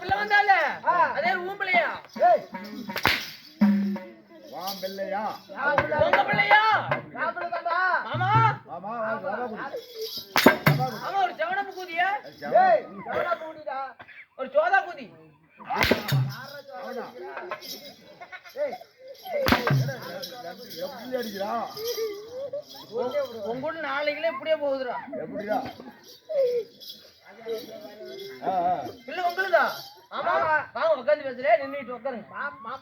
பிள்ளை வந்தால. அதே உன் பிள்ளையா ஏய் வா பிள்ளையா? உங்க மாமா? மாமா ஒரு செவனப்பு கூதியா? ஒரு சோதா கூதி. ஏய். எப்படி அடிக்கிறா? உங்க கூட நாளைக்குல இப்படியே போகுதுடா. பிள்ளை உங்களுதா? ஆமா. வாங்க உட்காந்து பேசுறேன் உட்காருங்க. மாமா.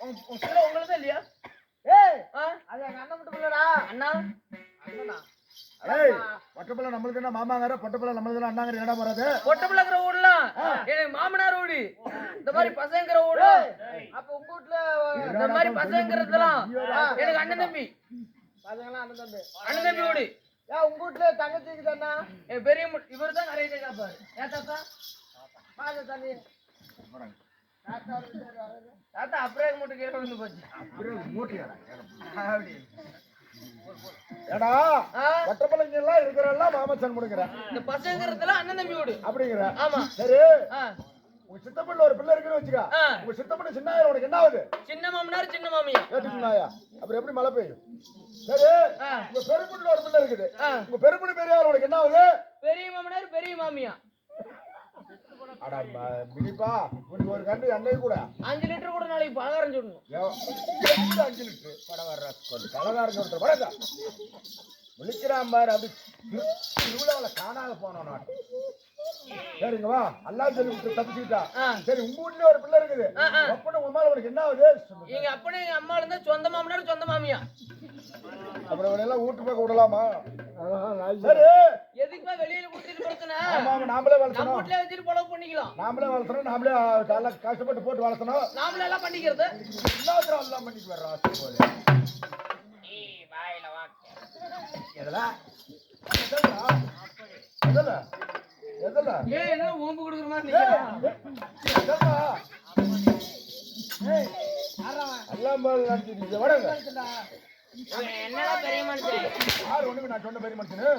உங்களுதா இல்லையா? ஏய்? அது எங்க அண்ணன் மட்டும் இல்லடா அண்ணா? அண்ணனா? பொட்டப்பிள்ளை நம்மளுக்கு என்ன மாமாங்கிற பொட்டப்பிள்ளை நம்மளுக்கு என்ன அண்ணாங்கிற என்னடா வராது பொட்டப்பிள்ளைங்கிற ஊர்லாம் எனக்கு மாமனார் வீடு இந்த மாதிரி பசங்கிற வீட்ல இந்த மாதிரி பசங்கிறதுலாம் எனக்கு அண்ணன் தம்பி. அண்ணன் தம்பி. அண்ணன் தம்பி வீடு ஏன் உங்க வீட்ல தங்கச்சிக்கு தானே? என் பெரிய இவர் தான் நிறைய காப்பாரு. ஏன் தாத்தா? பாத தண்ணி. தாத்தா அப்படியே மட்டும் கேட்க வந்து போச்சு. மூட்டையாடா அப்படி. ஏடா ஆ, பொட்டப்பிள்ளைங்க எல்லாம் மாமச்சன் முடிக்கிற. இந்த பசங்கிறதுலாம் அண்ணன் தம்பி வீடு அப்படிங்கிற. ஆமா. சரி. உங்க சித்தப்பிள்ளை ஒரு பிள்ளை இருக்குன்னு வச்சுக்க. உங்க சித்தப்பிள்ளை சின்ன உனக்கு என்ன ஆகுது? சின்ன மாமனார் சின்ன மாமியா. கேட்டுக்கலாயா அப்புறம் எப்படி மழை பெய்யும்? சரி. உங்க பெருப்புள்ள ஒரு பிள்ளை இருக்குது. உங்க பெருப்புள்ள பெரியார் உனக்கு என்ன ஆகுது? பெரிய மாமனார் பெரிய மாமியா. மினிப்பா உனக்கு ஒரு கண்டு எண்ணெய் கூட. அஞ்சு லிட்டர் கூட நாளைக்கு பலகாரம் எந்த அஞ்சு லிட்டரு? படவர கொஞ்சம் கலகாரம் சொல்ற வடக்கா விழிக்கிறான் பாரு அப்படி திரு- திருவிழாவில் காணாத போனோம் நான். சரிங்க வா. அல்லா சொல்லி விட்டு தப்பிச்சுக்கிட்டா. சரி உங்க வீட்லயே ஒரு பிள்ளை இருக்குது. அப்பன உங்க மேல உனக்கு என்ன ஆகுது. எங்க அப்பனே எங்க அம்மா இருந்தா சொந்த மாமனார் சொந்த மாமியா. அப்புறம் இவனை எல்லாம் வீட்டு பக்கம் விடலாமா? சரி. எதுக்குமே வெளியில கொடுத்துட்டு நாமளே வளர்த்தணும். வீட்டுல வச்சுட்டு பொழவு பண்ணிக்கலாம். நாமளே வளர்த்தணும் நாமளே நல்லா கஷ்டப்பட்டு போட்டு வளர்த்தணும். நாமளும் எல்லாம் பண்ணிக்கிறது. எல்லாத்திரம் எல்லாம் பண்ணிட்டு வர்றோம் ஆசை போல. எதுல? ஏன் என்ன ஓம்பு கொடுக்குற மாதிரி ஏய், நிக்கிறா? எதுல? எல்லாம் போல நினைச்சிட்டு வடங்க. அவன் என்னடா பெரிய மனுஷன்? யார் ஒண்ணுக்கு நான் சொன்ன பெரிய மனுஷனு?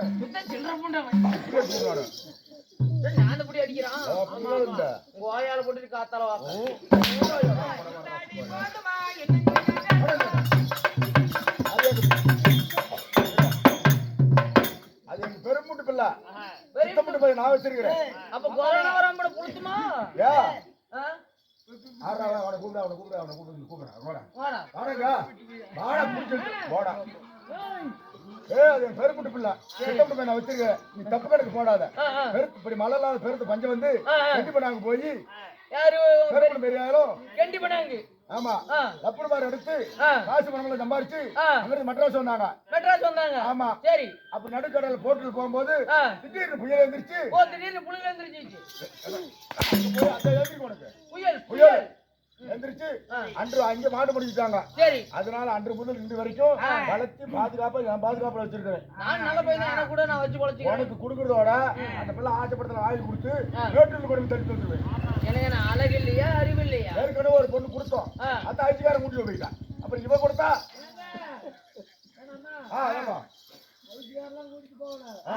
சில்லற. நான் அந்த புடி அடிக்கிறான். ஆ, அப்படிலாம் இல்ல. உங்க ஓயால போட்டுட்டு காத்தால வாங்க சித்தமுட்டு பிள்ளை நான் வச்சிருக்கிறேன். அப்ப கொரோனா வராம? ஆறா அவனை கூப்பிட அவனை கூப்பிட அவனை கூப்பிடு கூப்பிடுறேன் வாடா. வாடா. வாடா பிடிச்சிட்டு போடா ஏ அது பெருமுட்டு பிள்ளை. சித்தமுட்டு பிள்ளை நான் வச்சிருக்கேன் நீ தப்பு கணக்கு போடாத. பெருத்து இப்படி மழை இல்லாத பெருத்து பஞ்சம் வந்து பண்ணாங்க போய் யாரு பெருமுட்டு பெரியாரும் கெண்டி பண்ணாங்க ஆமா. லப்பர் மாதிரி எடுத்து. காசு பணங்களை சம்பாரிச்சு. அங்கிருந்து மட்ராஸ் வந்தாங்க. மெட்ராஸ் வந்தாங்க. ஆமா. சரி. அப்ப நடுக்கடல் போட்டில் போகும்போது. திடீர்னு புயல் எழுந்திருச்சு ஓ திடீர்னு புயல் போய் அந்த உனக்கு புயல். புயல் ஆ. அன்று அங்க மாடு முடிச்சுட்டாங்க சரி. அதனால அன்று முதல் இன்று வரைக்கும். வளர்த்து பாதுகாப்பா நான் பாதுகாப்புல வச்சிருக்கிறேன். நான் நல்ல பையன்? எனக்கு கூட நான் வச்சு பொழைச்சிக்கிறேன் உனக்கு கொடுக்கறதோட அந்த பிள்ளை ஆசைப்படத்துல வாயில் கொடுத்து ஆ. ரோட்டில் கொண்டு தடுத்து வந்துருவேன் எனக்கு என்ன அழகு இல்லையா அறிவு இல்லையா ஏற்கனவே ஒரு பொண்ணு கொடுத்தோம். அந்த ஆட்சிக்காரன் கூட்டிட்டு போயிட்டான் அப்புறம் இவ கொடுத்தா? ஆ ஆமா ஆ.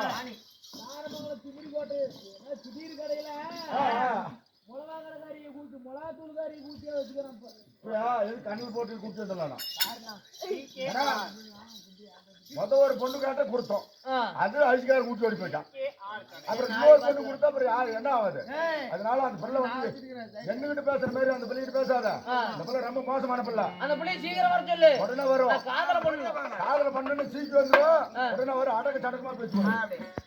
திமிரி போட்டு திடீர் கடையில. மிளகா கடைக்காரியை கூட்டு மிளகா தூள்காரியை கூட்டியே வச்சுக்கிறேன் இப்ப. இப்படியா எது கண்ணில் போட்டு கூட்டி வந்துடலாம் ஏன்னா, மொத ஒரு பொண்ணு கேட்ட கொடுத்தோம். அது அழிச்சுக்காரன் கூட்டி ஓடி போயிட்டான் அப்புறம் இன்னொரு பொண்ணு கொடுத்தா அப்புறம் யாரு என்ன ஆகுது அதனால அந்த பிள்ளை வந்து எங்ககிட்ட பேசுற மாதிரி அந்த பிள்ளைகிட்ட பேசாத. அந்த பிள்ளை ரொம்ப மோசமான பிள்ளை. அந்த பிள்ளைய சீக்கிரம் வர சொல்லு. உடனே வரும் காதல பண்ணணும். காதல பண்ணு சீக்கிரம் வந்துடும் உடனே வரும். அடக்க சடக்கமா பேசுவோம்